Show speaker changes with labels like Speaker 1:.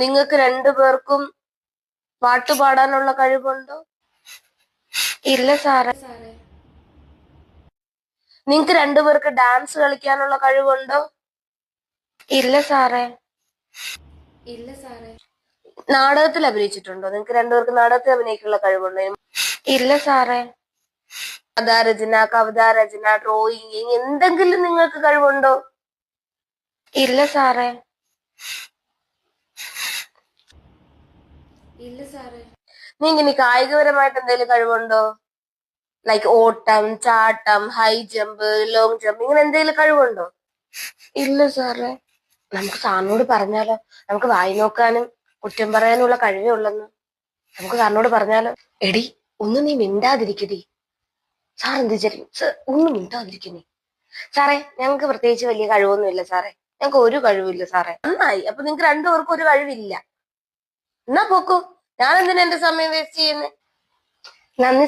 Speaker 1: നിങ്ങൾക്ക് രണ്ടുപേർക്കും പാട്ട് പാടാനുള്ള കഴിവുണ്ടോ? ഇല്ല സാറേ. സാറേ നിങ്ങൾക്ക് രണ്ടുപേർക്ക് ഡാൻസ് കളിക്കാനുള്ള കഴിവുണ്ടോ? ഇല്ല സാറേ.
Speaker 2: ഇല്ല സാറേ.
Speaker 1: നാടകത്തിൽ അഭിനയിച്ചിട്ടുണ്ടോ? നിങ്ങൾക്ക് രണ്ടുപേർക്ക് നാടകത്തിൽ അഭിനയിക്കാനുള്ള കഴിവുണ്ടോ? ഇല്ല സാറേ. കഥാരചന കവിതാരചന ഡ്രോയിങ് എന്തെങ്കിലും നിങ്ങൾക്ക് കഴിവുണ്ടോ? ഇല്ല സാറേ.
Speaker 2: ഇല്ല സാറേ.
Speaker 1: നിങ്ങൾക്ക് ഇനി കായികപരമായിട്ട് എന്തെങ്കിലും കഴിവുണ്ടോ? ലൈക്ക് ഓട്ടം ചാട്ടം ഹൈ ജമ്പ് ലോങ് ജമ്പ് ഇങ്ങനെ എന്തെങ്കിലും കഴിവുണ്ടോ? ഇല്ല സാറേ. നമുക്ക് സാറിനോട് പറഞ്ഞാലോ. നമുക്ക് വായി നോക്കാനും കുറ്റം പറയാനുള്ള കഴിവേ ഉള്ളെന്ന്. നമുക്ക് സാറിനോട് പറഞ്ഞാലോ. എടി ഒന്നും നീ മിണ്ടാതിരിക്കടി. സാർ എന്ത് വിചാരിക്കും സാർ ഒന്ന് മിണ്ടാതിരിക്കുന്നേ സാറേ ഞങ്ങൾക്ക് പ്രത്യേകിച്ച് വലിയ കഴിവൊന്നുമില്ല സാറേ. ഞങ്ങൾക്ക് ഒരു കഴിവില്ല സാറേ. നന്നായി. അപ്പൊ നിങ്ങൾക്ക് രണ്ടുപേർക്കും ഒരു കഴിവില്ല. എന്നാ പോക്കോ. ഞാൻ എന്തിനാ എന്റെ സമയം വേസ്റ്റ് ചെയ്യുന്നേ? നന്ദി